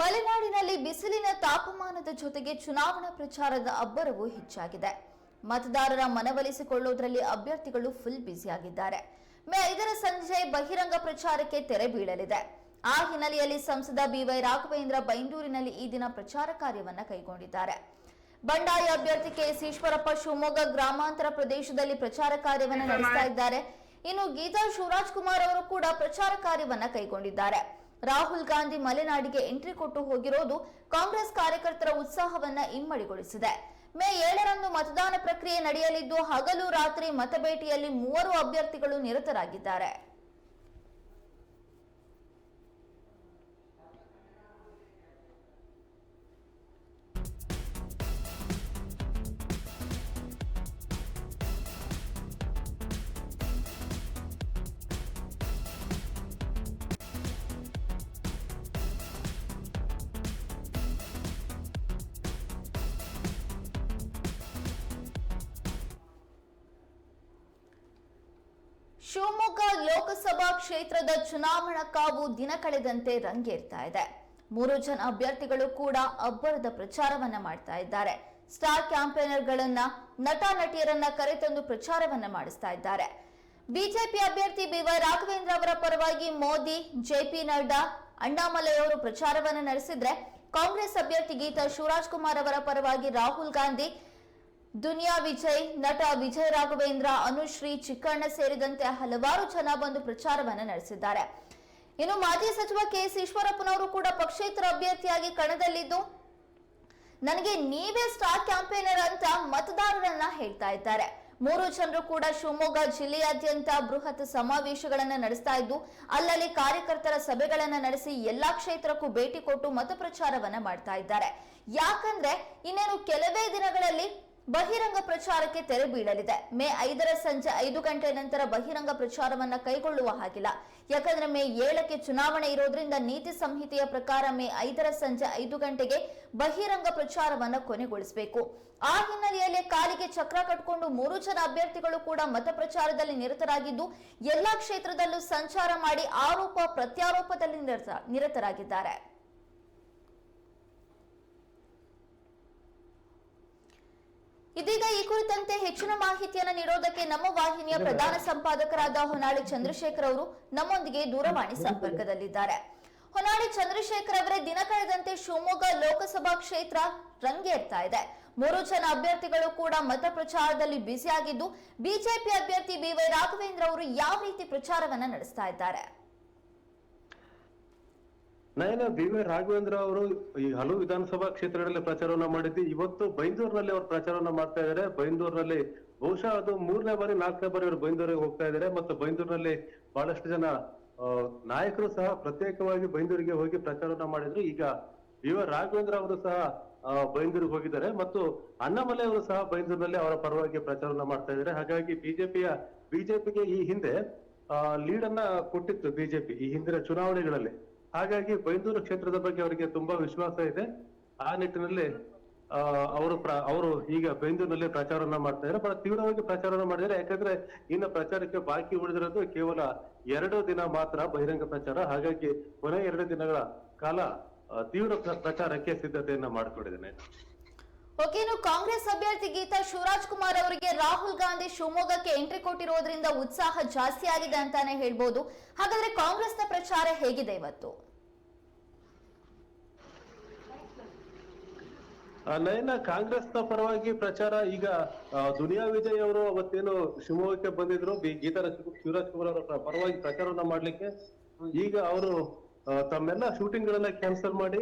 ಮಲೆನಾಡಿನಲ್ಲಿ ಬಿಸಿಲಿನ ತಾಪಮಾನದ ಜೊತೆಗೆ ಚುನಾವಣಾ ಪ್ರಚಾರದ ಅಬ್ಬರವು ಹೆಚ್ಚಾಗಿದೆ. ಮತದಾರರ ಮನವೊಲಿಸಿಕೊಳ್ಳುವುದರಲ್ಲಿ ಅಭ್ಯರ್ಥಿಗಳು ಫುಲ್ ಬ್ಯುಸಿಯಾಗಿದ್ದಾರೆ ಮೇ ಐದರ ಸಂಜೆ ಬಹಿರಂಗ ಪ್ರಚಾರಕ್ಕೆ ತೆರೆ ಬೀಳಲಿದೆ. ಆ ಹಿನ್ನೆಲೆಯಲ್ಲಿ ಸಂಸದ ಬಿವೈ ರಾಘವೇಂದ್ರ ಬೈಂದೂರಿನಲ್ಲಿ ಈ ದಿನ ಪ್ರಚಾರ ಕಾರ್ಯವನ್ನ ಕೈಗೊಂಡಿದ್ದಾರೆ. ಬಂಡಾಯ ಅಭ್ಯರ್ಥಿ ಕೆಎಸ್ ಈಶ್ವರಪ್ಪ ಶಿವಮೊಗ್ಗ ಗ್ರಾಮಾಂತರ ಪ್ರದೇಶದಲ್ಲಿ ಪ್ರಚಾರ ಕಾರ್ಯವನ್ನು ನಡೆಸ್ತಾ ಇದ್ದಾರೆ. ಇನ್ನು ಗೀತಾ ಶಿವರಾಜ್ ಕುಮಾರ್ ಅವರು ಕೂಡ ಪ್ರಚಾರ ಕಾರ್ಯವನ್ನ ಕೈಗೊಂಡಿದ್ದಾರೆ. ರಾಹುಲ್ ಗಾಂಧಿ ಮಲೆನಾಡಿಗೆ ಎಂಟ್ರಿ ಕೊಟ್ಟು ಹೋಗಿರೋದು ಕಾಂಗ್ರೆಸ್ ಕಾರ್ಯಕರ್ತರ ಉತ್ಸಾಹವನ್ನ ಇಮ್ಮಡಿಗೊಳಿಸಿದೆ. ಮೇ ಏಳರಂದು ಮತದಾನ ಪ್ರಕ್ರಿಯೆ ನಡೆಯಲಿದ್ದು ಹಗಲು ರಾತ್ರಿ ಮತಬೇಟೆಯಲ್ಲಿ ಮೂವರು ಅಭ್ಯರ್ಥಿಗಳು ನಿರತರಾಗಿದ್ದಾರೆ. ಶಿವಮೊಗ್ಗ ಲೋಕಸಭಾ ಕ್ಷೇತ್ರದ ಚುನಾವಣಾ ಕಾವು ದಿನ ಕಳೆದಂತೆ ರಂಗೇರ್ತಾ ಇದೆ. ಮೂರು ಜನ ಅಭ್ಯರ್ಥಿಗಳು ಕೂಡ ಅಬ್ಬರದ ಪ್ರಚಾರವನ್ನ ಮಾಡ್ತಾ ಇದ್ದಾರೆ. ಸ್ಟಾರ್ ಕ್ಯಾಂಪೇನರ್ಗಳನ್ನ, ನಟ, ನಟಿಯರನ್ನ ಕರೆತಂದು ಪ್ರಚಾರವನ್ನ ಮಾಡಿಸ್ತಾ ಇದ್ದಾರೆ. ಬಿಜೆಪಿ ಅಭ್ಯರ್ಥಿ ಬಿವೈ ರಾಘವೇಂದ್ರ ಅವರ ಪರವಾಗಿ ಮೋದಿ ಜೆಪಿ ನಡ್ಡಾ, ಅಣ್ಣಾಮಲೈ ಅವರು ಪ್ರಚಾರವನ್ನ ನಡೆಸಿದ್ರೆ ಕಾಂಗ್ರೆಸ್ ಅಭ್ಯರ್ಥಿ ಗೀತಾ ಶಿವರಾಜ್ ಕುಮಾರ್ ಅವರ ಪರವಾಗಿ ರಾಹುಲ್ ಗಾಂಧಿ ದುನಿಯಾ ವಿಜಯ್, ನಟ ವಿಜಯ್ ರಾಘವೇಂದ್ರ, ಅನುಶ್ರೀ, ಚಿಕ್ಕಣ್ಣ ಸೇರಿದಂತೆ ಹಲವಾರು ಜನ ಬಂದು ಪ್ರಚಾರವನ್ನು ನಡೆಸಿದ್ದಾರೆ. ಇನ್ನು ಮಾಜಿ ಸಚಿವ ಕೆ ಎಸ್ ಈಶ್ವರಪ್ಪನವರು ಕೂಡ ಪಕ್ಷೇತರ ಅಭ್ಯರ್ಥಿಯಾಗಿ ಕಣದಲ್ಲಿದ್ದು, ನನಗೆ ನೀವೇ ಸ್ಟಾರ್ ಕ್ಯಾಂಪೇನರ್ ಅಂತ ಮತದಾರರನ್ನ ಹೇಳ್ತಾ ಇದ್ದಾರೆ. ಮೂರು ಜನರು ಕೂಡ ಶಿವಮೊಗ್ಗ ಜಿಲ್ಲೆಯಾದ್ಯಂತ ಬೃಹತ್ ಸಮಾವೇಶಗಳನ್ನು ನಡೆಸ್ತಾ ಇದ್ದು, ಅಲ್ಲಲ್ಲಿ ಕಾರ್ಯಕರ್ತರ ಸಭೆಗಳನ್ನು ನಡೆಸಿ ಎಲ್ಲಾ ಕ್ಷೇತ್ರಕ್ಕೂ ಭೇಟಿ ಕೊಟ್ಟು ಮತ ಪ್ರಚಾರವನ್ನ ಮಾಡ್ತಾ ಇದ್ದಾರೆ. ಯಾಕಂದ್ರೆ, ಇನ್ನೇನು ಕೆಲವೇ ದಿನಗಳಲ್ಲಿ ಬಹಿರಂಗ ಪ್ರಚಾರಕ್ಕೆ ತೆರೆ ಬೀಳಲಿದೆ. ಮೇ ಐದರ ಸಂಜೆ ಐದು ಗಂಟೆ ನಂತರ ಬಹಿರಂಗ ಪ್ರಚಾರವನ್ನ ಕೈಗೊಳ್ಳುವ ಹಾಗಿಲ್ಲ. ಯಾಕಂದ್ರೆ ಮೇ ಏಳಕ್ಕೆ ಚುನಾವಣೆ ಇರೋದ್ರಿಂದ ನೀತಿ ಸಂಹಿತೆಯ ಪ್ರಕಾರ ಮೇ ಐದರ ಸಂಜೆ ಐದು ಗಂಟೆಗೆ ಬಹಿರಂಗ ಪ್ರಚಾರವನ್ನ ಕೊನೆಗೊಳಿಸಬೇಕು. ಆ ಹಿನ್ನೆಲೆಯಲ್ಲಿ ಕಾಲಿಗೆ ಚಕ್ರ ಕಟ್ಟಿಕೊಂಡು ಮೂರು ಜನ ಅಭ್ಯರ್ಥಿಗಳು ಕೂಡ ಮತ ಪ್ರಚಾರದಲ್ಲಿ ನಿರತರಾಗಿದ್ದು, ಎಲ್ಲಾ ಕ್ಷೇತ್ರದಲ್ಲೂ ಸಂಚಾರ ಮಾಡಿ ಆರೋಪ ಪ್ರತ್ಯಾರೋಪದಲ್ಲಿ ನಿರತ, ನಿರತರಾಗಿದ್ದಾರೆ. ಇದೀಗ ಈ ಕುರಿತಂತೆ ಹೆಚ್ಚಿನ ಮಾಹಿತಿಯನ್ನು ನೀಡೋದಕ್ಕೆ ನಮ್ಮ ವಾಹಿನಿಯ ಪ್ರಧಾನ ಸಂಪಾದಕರಾದ ಹೊನ್ನಾಳಿ ಚಂದ್ರಶೇಖರ್ ಅವರು ನಮ್ಮೊಂದಿಗೆ ದೂರವಾಣಿ ಸಂಪರ್ಕದಲ್ಲಿದ್ದಾರೆ. ಹೊನ್ನಾಳಿ ಚಂದ್ರಶೇಖರ್ ಅವರೇ ದಿನ ಕಳೆದಂತೆ ಶಿವಮೊಗ್ಗ ಲೋಕಸಭಾ ಕ್ಷೇತ್ರ ರಂಗೇರ್ತಾ ಇದೆ. ಮೂರು ಜನ ಅಭ್ಯರ್ಥಿಗಳು ಕೂಡ ಮತ ಪ್ರಚಾರದಲ್ಲಿ ಬ್ಯುಸಿಯಾಗಿದ್ದು ಬಿಜೆಪಿ ಅಭ್ಯರ್ಥಿ ಬಿವೈ ರಾಘವೇಂದ್ರ ಅವರು ಯಾವ ರೀತಿ ಪ್ರಚಾರವನ್ನ ನಡೆಸ್ತಾ ಇದ್ದಾರೆ? ನಯನ ಬಿ ವೈ ರಾಘವೇಂದ್ರ ಅವರು ಈ ಹಲವು ವಿಧಾನಸಭಾ ಕ್ಷೇತ್ರಗಳಲ್ಲಿ ಪ್ರಚಾರವನ್ನ ಮಾಡಿದ್ದು ಇವತ್ತು ಬೈಂದೂರಿನಲ್ಲಿ ಅವರು ಪ್ರಚಾರವನ್ನ ಮಾಡ್ತಾ ಇದ್ದಾರೆ ಬೈಂದೂರಿನಲ್ಲಿ ಬಹುಶಃ ಅದು ಮೂರನೇ ಬಾರಿ, ನಾಲ್ಕನೇ ಬಾರಿ ಅವರು ಬೈಂದೂರಿಗೆ ಹೋಗ್ತಾ ಇದ್ದಾರೆ ಮತ್ತು ಬೈಂದೂರಿನಲ್ಲಿ ಬಹಳಷ್ಟು ಜನ ನಾಯಕರು ಸಹ ಪ್ರತ್ಯೇಕವಾಗಿ ಬೈಂದೂರಿಗೆ ಹೋಗಿ ಪ್ರಚಾರವನ್ನ ಮಾಡಿದ್ರು. ಈಗ ಬಿ ವೈ ರಾಘವೇಂದ್ರ ಅವರು ಸಹ ಬೈಂದೂರಿಗೆ ಹೋಗಿದ್ದಾರೆ ಮತ್ತು ಅಣ್ಣಾಮಲೈ ಅವರು ಸಹ ಬೈಂದೂರಿನಲ್ಲಿ ಅವರ ಪರವಾಗಿ ಪ್ರಚಾರವನ್ನ ಮಾಡ್ತಾ ಇದ್ದಾರೆ ಹಾಗಾಗಿ ಬಿಜೆಪಿಯ, ಬಿಜೆಪಿಗೆ ಈ ಹಿಂದೆ ಲೀಡ್ ಅನ್ನ ಕೊಟ್ಟಿತ್ತು ಬಿಜೆಪಿ ಈ ಹಿಂದಿನ ಚುನಾವಣೆಗಳಲ್ಲಿ. ಹಾಗಾಗಿ ಬೈಂದೂರು ಕ್ಷೇತ್ರದ ಬಗ್ಗೆ ಅವರಿಗೆ ತುಂಬಾ ವಿಶ್ವಾಸ ಇದೆ. ಆ ನಿಟ್ಟಿನಲ್ಲಿ ಅವರು ಅವರು ಈಗ ಬೈಂದೂರಿನಲ್ಲಿ ಪ್ರಚಾರವನ್ನ ಮಾಡ್ತಾ ಇದ್ದಾರೆ. ಬಹಳ ತೀವ್ರವಾಗಿ ಪ್ರಚಾರವನ್ನ ಮಾಡಿದ್ದಾರೆ. ಯಾಕಂದ್ರೆ ಇನ್ನು ಪ್ರಚಾರಕ್ಕೆ ಬಾಕಿ ಉಳಿದಿರೋದು ಕೇವಲ ಎರಡು ದಿನ ಮಾತ್ರ ಬಹಿರಂಗ ಪ್ರಚಾರ. ಹಾಗಾಗಿ ಕೊನೆ ಎರಡು ದಿನಗಳ ಕಾಲ ತೀವ್ರ ಪ್ರ- ಪ್ರಚಾರಕ್ಕೆ ಸಿದ್ಧತೆಯನ್ನ ಮಾಡ್ಕೊಂಡಿದ್ದೇನೆ. ಓಕೆ ಕಾಂಗ್ರೆಸ್ ಅಭ್ಯರ್ಥಿ ಗೀತಾ ಶಿವರಾಜ್ ಕುಮಾರ್ ಅವರಿಗೆ ರಾಹುಲ್ ಗಾಂಧಿ ಶಿವಮೊಗ್ಗಕ್ಕೆ ಎಂಟ್ರಿ ಕೊಟ್ಟಿರೋದ್ರಿಂದ ಉತ್ಸಾಹ ಜಾಸ್ತಿ ಆಗಿದೆ ಅಂತಾನೆ ಹೇಳ್ಬೋದು. ಹಾಗಾದ್ರೆ ಕಾಂಗ್ರೆಸ್ನ ಪ್ರಚಾರ ಹೇಗಿದೆ ಇವತ್ತು? ಕಾಂಗ್ರೆಸ್ನ ಪರವಾಗಿ ಪ್ರಚಾರ ಈಗ ದುನಿಯಾ ವಿಜಯ್ ಅವರು ಅವತ್ತೇನು ಶಿವಮೊಗ್ಗಕ್ಕೆ ಬಂದಿದ್ರು ಗೀತಾ ಶಿವರಾಜ್ ಕುಮಾರ್ ಅವರ ಪರವಾಗಿ ಪ್ರಚಾರವನ್ನ ಮಾಡ್ಲಿಕ್ಕೆ. ಈಗ ಅವರು ತಮ್ಮೆಲ್ಲ ಶೂಟಿಂಗ್ ಗಳನ್ನ ಕ್ಯಾನ್ಸಲ್ ಮಾಡಿ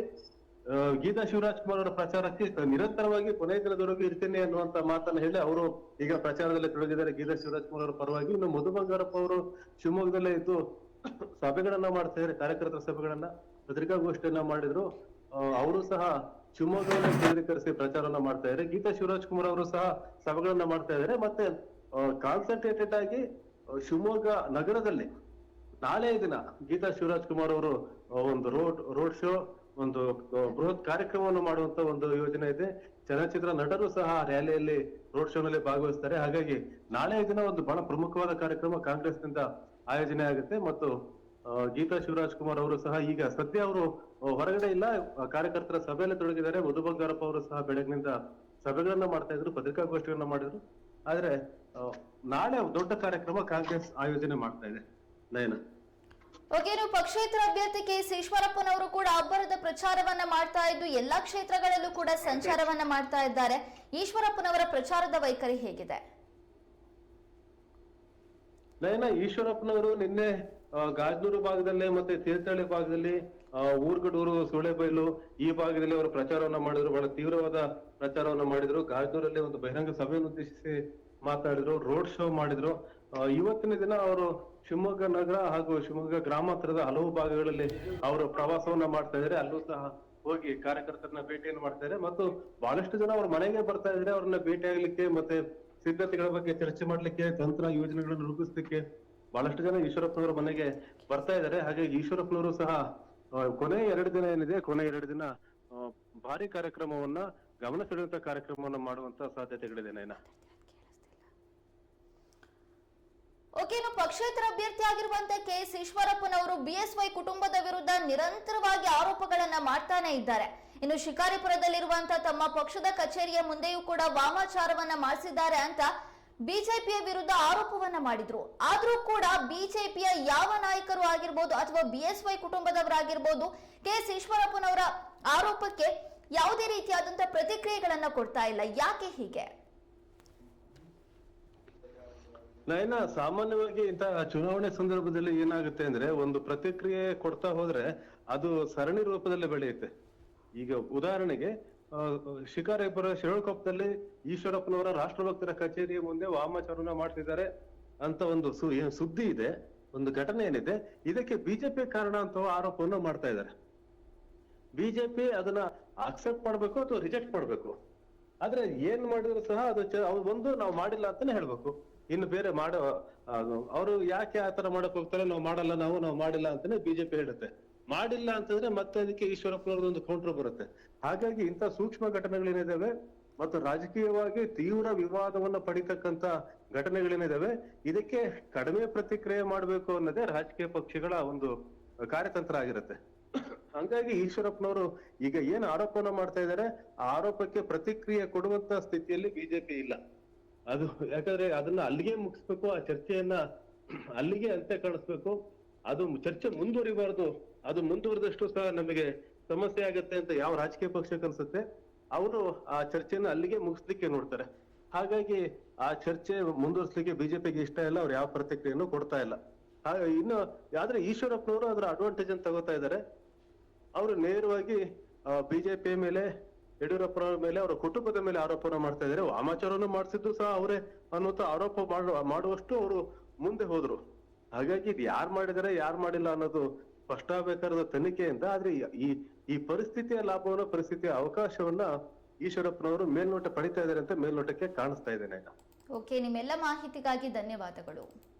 ಗೀತಾ ಶಿವರಾಜ್ ಕುಮಾರ್ ಅವರ ಪ್ರಚಾರಕ್ಕೆ ನಿರಂತರವಾಗಿ ಕೊನೆ ದಿನದವರೆಗೂ ಇರ್ತೇನೆ ಅನ್ನುವಂತ ಮಾತನ್ನ ಹೇಳಿ ಅವರು ಈಗ ಪ್ರಚಾರದಲ್ಲಿ ತೊಡಗಿದ್ದಾರೆ. ಗೀತಾ ಶಿವರಾಜ್ ಕುಮಾರ್ ಅವರ ಪರವಾಗಿ ಇನ್ನು ಮಧು ಬಂಗಾರಪ್ಪ ಅವರು ಶಿವಮೊಗ್ಗದಲ್ಲೇ ಇದ್ದು ಸಭೆಗಳನ್ನ ಮಾಡ್ತಾ ಇದ್ದಾರೆ, ಕಾರ್ಯಕರ್ತರ ಸಭೆಗಳನ್ನ, ಪತ್ರಿಕಾಗೋಷ್ಠಿಯನ್ನ ಮಾಡಿದ್ರು. ಅವರು ಸಹ ಶಿವಮೊಗ್ಗವನ್ನು ಕೇಂದ್ರೀಕರಿಸಿ ಪ್ರಚಾರವನ್ನ ಮಾಡ್ತಾ ಇದ್ದಾರೆ. ಗೀತಾ ಶಿವರಾಜ್ ಕುಮಾರ್ ಅವರು ಸಹ ಸಭೆಗಳನ್ನ ಮಾಡ್ತಾ ಇದ್ದಾರೆ. ಮತ್ತೆ ಕಾನ್ಸಂಟ್ರೇಟೆಡ್ ಆಗಿ ಶಿವಮೊಗ್ಗ ನಗರದಲ್ಲಿ ನಾಳೆ ದಿನ ಗೀತಾ ಶಿವರಾಜ್ ಕುಮಾರ್ ಅವರು ಒಂದು ರೋಡ್ ರೋಡ್ ಶೋ ಒಂದು ಬೃಹತ್ ಕಾರ್ಯಕ್ರಮವನ್ನು ಮಾಡುವಂತ ಒಂದು ಯೋಜನೆ ಇದೆ. ಚಲನಚಿತ್ರ ನಟರು ಸಹ ರ್ಯಾಲಿಯಲ್ಲಿ, ರೋಡ್ ಶೋ ನಲ್ಲಿ ಭಾಗವಹಿಸ್ತಾರೆ. ಹಾಗಾಗಿ ನಾಳೆ ದಿನ ಒಂದು ಬಹಳ ಪ್ರಮುಖವಾದ ಕಾರ್ಯಕ್ರಮ ಕಾಂಗ್ರೆಸ್ನಿಂದ ಆಯೋಜನೆ ಆಗುತ್ತೆ. ಮತ್ತು ಗೀತಾ ಶಿವರಾಜ್ ಕುಮಾರ್ ಅವರು ಸಹ ಈಗ ಸದ್ಯ ಅವರು ಹೊರಗಡೆ ಇಲ್ಲ. ಕಾರ್ಯಕರ್ತರ ಸಭೆಯಲ್ಲಿ ತೊಡಗಿದ್ದಾರೆ. ಮಧು ಬಂಗಾರಪ್ಪ ಅವರು ಸಹ ಬೆಳಗಿನಿಂದ ಸಭೆಗಳನ್ನ ಮಾಡ್ತಾ ಇದ್ರು ಪತ್ರಿಕಾಗೋಷ್ಠಿಗಳನ್ನ ಮಾಡಿದ್ರು. ಆದ್ರೆ ನಾಳೆ ದೊಡ್ಡ ಕಾರ್ಯಕ್ರಮ ಕಾಂಗ್ರೆಸ್ ಆಯೋಜನೆ ಮಾಡ್ತಾ ಇದೆ. ನಯನ. ಓಕೆ ಇನ್ನು ಪಕ್ಷೇತರ ಅಭ್ಯರ್ಥಿ ಕೆ ಈಶ್ವರಪ್ಪನವರು ಕೂಡ ಅಬ್ಬರದ ಪ್ರಚಾರವನ್ನ ಮಾಡ್ತಾ ಇದ್ದು ಎಲ್ಲಾ ಕ್ಷೇತ್ರಗಳಲ್ಲೂ ಕೂಡ ಸಂಚಾರವನ್ನ ಮಾಡ್ತಾ ಇದ್ದಾರೆ. ಈಶ್ವರಪ್ಪನವರ ಪ್ರಚಾರದ ವೈಖರಿ ಹೇಗಿದೆ? ನಯನ, ಈಶ್ವರಪ್ಪನವರು ನಿನ್ನೆ ಗಾಜನೂರು ಭಾಗದಲ್ಲೇ ಮತ್ತೆ ತೀರ್ಥಹಳ್ಳಿ ಭಾಗದಲ್ಲಿ ಊರ್ಗಡೂರು, ಸುಳೆಬೈಲು ಈ ಭಾಗದಲ್ಲಿ ಅವರು ಪ್ರಚಾರವನ್ನ ಮಾಡಿದ್ರು. ಬಹಳ ತೀವ್ರವಾದ ಪ್ರಚಾರವನ್ನ ಮಾಡಿದ್ರು. ಗಾಜನೂರಲ್ಲಿ ಒಂದು ಬಹಿರಂಗ ಸಭೆಯನ್ನು ಉದ್ದೇಶಿಸಿ ಮಾತಾಡಿದ್ರು. ರೋಡ್ ಶೋ ಮಾಡಿದ್ರು. ಇವತ್ತಿನ ದಿನ ಅವರು ಶಿವಮೊಗ್ಗ ನಗರ ಹಾಗೂ ಶಿವಮೊಗ್ಗ ಗ್ರಾಮಾಂತರದ ಹಲವು ಭಾಗಗಳಲ್ಲಿ ಅವರು ಪ್ರವಾಸವನ್ನ ಮಾಡ್ತಾ ಇದ್ದಾರೆ. ಅಲ್ಲೂ ಸಹ ಹೋಗಿ ಕಾರ್ಯಕರ್ತರನ್ನ ಭೇಟಿಯನ್ನು ಮಾಡ್ತಾ ಇದ್ದಾರೆ. ಮತ್ತು ಬಹಳಷ್ಟು ಜನ ಅವ್ರ ಮನೆಗೆ ಬರ್ತಾ ಇದ್ದಾರೆ. ಅವ್ರನ್ನ ಭೇಟಿ ಆಗ್ಲಿಕ್ಕೆ ಮತ್ತೆ ಸಿದ್ಧತೆಗಳ ಬಗ್ಗೆ ಚರ್ಚೆ ಮಾಡ್ಲಿಕ್ಕೆ, ತಂತ್ರ ಯೋಜನೆಗಳನ್ನು ರೂಪಿಸ್ಲಿಕ್ಕೆ ಬಹಳಷ್ಟು ಜನ ಈಶ್ವರಪ್ಪನವರ ಮನೆಗೆ ಬರ್ತಾ ಇದ್ದಾರೆ. ಹಾಗೆ ಈಶ್ವರಪ್ಪನವರು ಸಹ ಕೊನೆ ಎರಡು ದಿನ ಏನಿದೆ? ಕೊನೆ ಎರಡು ದಿನ ಭಾರಿ ಕಾರ್ಯಕ್ರಮವನ್ನ, ಗಮನ ಸೆಳೆಯುವಂತ ಕಾರ್ಯಕ್ರಮವನ್ನ ಮಾಡುವಂತ ಸಾಧ್ಯತೆಗಳಿದೆ ನಯನ ಓಕೆ, ಇನ್ನು ಪಕ್ಷೇತರ ಅಭ್ಯರ್ಥಿ ಆಗಿರುವಂತ ಕೆ ಎಸ್ ಈಶ್ವರಪ್ಪನವರು ಬಿಎಸ್ವೈ ಕುಟುಂಬದ ವಿರುದ್ಧ ನಿರಂತರವಾಗಿ ಆರೋಪಗಳನ್ನ ಮಾಡ್ತಾನೆ ಇದ್ದಾರೆ. ಇನ್ನು ಶಿಕಾರಿಪುರದಲ್ಲಿರುವಂತಹ ತಮ್ಮ ಪಕ್ಷದ ಕಚೇರಿಯ ಮುಂದೆಯೂ ಕೂಡ ವಾಮಾಚಾರವನ್ನ ಮಾಡಿಸಿದ್ದಾರೆ ಅಂತ ಬಿಜೆಪಿಯ ವಿರುದ್ಧ ಆರೋಪವನ್ನ ಮಾಡಿದ್ರು. ಆದ್ರೂ ಕೂಡ ಬಿಜೆಪಿಯ ಯಾವ ನಾಯಕರು ಆಗಿರ್ಬೋದು ಅಥವಾ ಬಿಎಸ್ವೈ ಕುಟುಂಬದವರಾಗಿರ್ಬೋದು ಕೆ ಎಸ್ ಈಶ್ವರಪ್ಪನವರ ಆರೋಪಕ್ಕೆ ಯಾವುದೇ ರೀತಿಯಾದಂತಹ ಪ್ರತಿಕ್ರಿಯೆಗಳನ್ನ ಕೊಡ್ತಾ ಇಲ್ಲ. ಯಾಕೆ ಹೀಗೆ? ನಯನ ಸಾಮಾನ್ಯವಾಗಿ ಇಂತಹ ಚುನಾವಣೆ ಸಂದರ್ಭದಲ್ಲಿ ಏನಾಗುತ್ತೆ ಅಂದ್ರೆ ಒಂದು ಪ್ರತಿಕ್ರಿಯೆ ಕೊಡ್ತಾ ಹೋದ್ರೆ ಅದು ಸರಣಿ ರೂಪದಲ್ಲಿ ಬೆಳೆಯುತ್ತೆ. ಈಗ ಉದಾಹರಣೆಗೆ ಶಿಕಾರಿಪುರ ಶಿರೋಳ್ಕೊಪ್ಪದಲ್ಲಿ ಈಶ್ವರಪ್ಪನವರ ರಾಷ್ಟ್ರಭಕ್ತರ ಕಚೇರಿಯ ಮುಂದೆ ವಾಮಾಚರಣ ಮಾಡ್ತಿದ್ದಾರೆ ಅಂತ ಒಂದು ಸುದ್ದಿ ಇದೆ, ಒಂದು ಘಟನೆ ಏನಿದೆ, ಇದಕ್ಕೆ ಬಿಜೆಪಿ ಕಾರಣ ಅಂತ ಆರೋಪವನ್ನು ಮಾಡ್ತಾ ಇದ್ದಾರೆ. ಬಿಜೆಪಿ ಅದನ್ನ ಅಕ್ಸೆಪ್ಟ್ ಮಾಡ್ಬೇಕು ಅಥವಾ ರಿಜೆಕ್ಟ್ ಮಾಡ್ಬೇಕು. ಆದ್ರೆ ಏನ್ ಮಾಡಿದ್ರು ಸಹ ಅದು ಒಂದು ನಾವು ಮಾಡಿಲ್ಲ ಅಂತಾನೆ ಹೇಳ್ಬೇಕು. ಇನ್ನು ಬೇರೆ ಮಾಡೋ ಅವರು ಯಾಕೆ ಆತರ ಮಾಡಕ್ ಹೋಗ್ತಾರೆ? ನಾವು ಮಾಡಲ್ಲ, ನಾವು ನಾವು ಮಾಡಿಲ್ಲ ಅಂತಾನೆ ಬಿಜೆಪಿ ಹೇಳುತ್ತೆ. ಮಾಡಿಲ್ಲ ಅಂತಂದ್ರೆ ಮತ್ತೆ ಅದಕ್ಕೆ ಈಶ್ವರಪ್ಪನವ್ರದ್ದು ಒಂದು ಕೌಂಟರ್ ಬರುತ್ತೆ. ಹಾಗಾಗಿ ಇಂಥ ಸೂಕ್ಷ್ಮ ಘಟನೆಗಳೇನಿದಾವೆ ಮತ್ತು ರಾಜಕೀಯವಾಗಿ ತೀವ್ರ ವಿವಾದವನ್ನ ಪಡಿತಕ್ಕಂತ ಘಟನೆಗಳೇನಿದಾವೆ, ಇದಕ್ಕೆ ಕಡಿಮೆ ಪ್ರತಿಕ್ರಿಯೆ ಮಾಡಬೇಕು ಅನ್ನೋದೇ ರಾಜಕೀಯ ಪಕ್ಷಗಳ ಒಂದು ಕಾರ್ಯತಂತ್ರ ಆಗಿರುತ್ತೆ. ಹಂಗಾಗಿ ಈಶ್ವರಪ್ಪನವರು ಈಗ ಏನ್ ಆರೋಪನ ಮಾಡ್ತಾ ಇದ್ದಾರೆ, ಆ ಆರೋಪಕ್ಕೆ ಪ್ರತಿಕ್ರಿಯೆ ಕೊಡುವಂತ ಸ್ಥಿತಿಯಲ್ಲಿ ಬಿಜೆಪಿ ಇಲ್ಲ. ಅದು ಯಾಕಂದ್ರೆ ಅದನ್ನ ಅಲ್ಲಿಗೆ ಮುಗಿಸ್ಬೇಕು, ಆ ಚರ್ಚೆಯನ್ನ ಅಲ್ಲಿಗೆ ಅಂತ್ಯ ಕಾಣಿಸ್ಬೇಕು ಅದು ಚರ್ಚೆ ಮುಂದುವರಿಬಾರದು. ಅದು ಮುಂದುವರಿದಷ್ಟು ಸಹ ನಮಗೆ ಸಮಸ್ಯೆ ಆಗುತ್ತೆ ಅಂತ ಯಾವ ರಾಜಕೀಯ ಪಕ್ಷಕ್ಕೆ ಅನ್ಸುತ್ತೆ, ಅವರು ಆ ಚರ್ಚೆನ ಅಲ್ಲಿಗೆ ಮುಗಿಸ್ಲಿಕ್ಕೆ ನೋಡ್ತಾರೆ. ಹಾಗಾಗಿ ಆ ಚರ್ಚೆ ಮುಂದುವರಿಸ್ಲಿಕ್ಕೆ ಬಿಜೆಪಿಗೆ ಇಷ್ಟ ಇಲ್ಲ, ಅವ್ರು ಯಾವ ಪ್ರತಿಕ್ರಿಯೆಯನ್ನು ಕೊಡ್ತಾ ಇಲ್ಲ. ಇನ್ನು ಆದ್ರೆ ಈಶ್ವರಪ್ಪನವರು ಅದರ ಅಡ್ವಾಂಟೇಜ್ ಅಂತ ತಗೋತಾ ಇದ್ದಾರೆ. ಅವರು ನೇರವಾಗಿ ಬಿಜೆಪಿ ಮೇಲೆ ಯಡಿಯೂರಪ್ಪನವರ ಮೇಲೆ, ಅವರ ಕುಟುಂಬದ ಮೇಲೆ ಆರೋಪವನ್ನು ಮಾಡ್ತಾ ಇದ್ದಾರೆ. ವಾಮಾಚಾರವನ್ನು ಮಾಡಿಸಿದ್ದು ಸಹ ಅವರೇ ಅನ್ನುವಂತ ಆರೋಪ ಮಾಡುವ, ಮಾಡುವಷ್ಟು ಅವರು ಮುಂದೆ ಹೋದ್ರು. ಹಾಗಾಗಿ ಇದು ಯಾರು ಮಾಡಿದರೆ, ಯಾರು ಮಾಡಿಲ್ಲ ಅನ್ನೋದು ಸ್ಪಷ್ಟ ಆಗಬೇಕಾದ ತನಿಖೆಯಿಂದ, ಆದ್ರೆ ಈ- ಈ ಪರಿಸ್ಥಿತಿಯ ಲಾಭವನ್ನ, ಪರಿಸ್ಥಿತಿಯ ಅವಕಾಶವನ್ನ ಈಶ್ವರಪ್ಪನವರು ಮೇಲ್ನೋಟ ಪಡಿತಾ ಇದ್ದಾರೆ ಅಂತ ಮೇಲ್ನೋಟಕ್ಕೆ ಕಾಣಿಸ್ತಾ ಇದ್ದೇನೆ ಓಕೆ ನಿಮ್ಮೆಲ್ಲ ಮಾಹಿತಿಗಾಗಿ ಧನ್ಯವಾದಗಳು.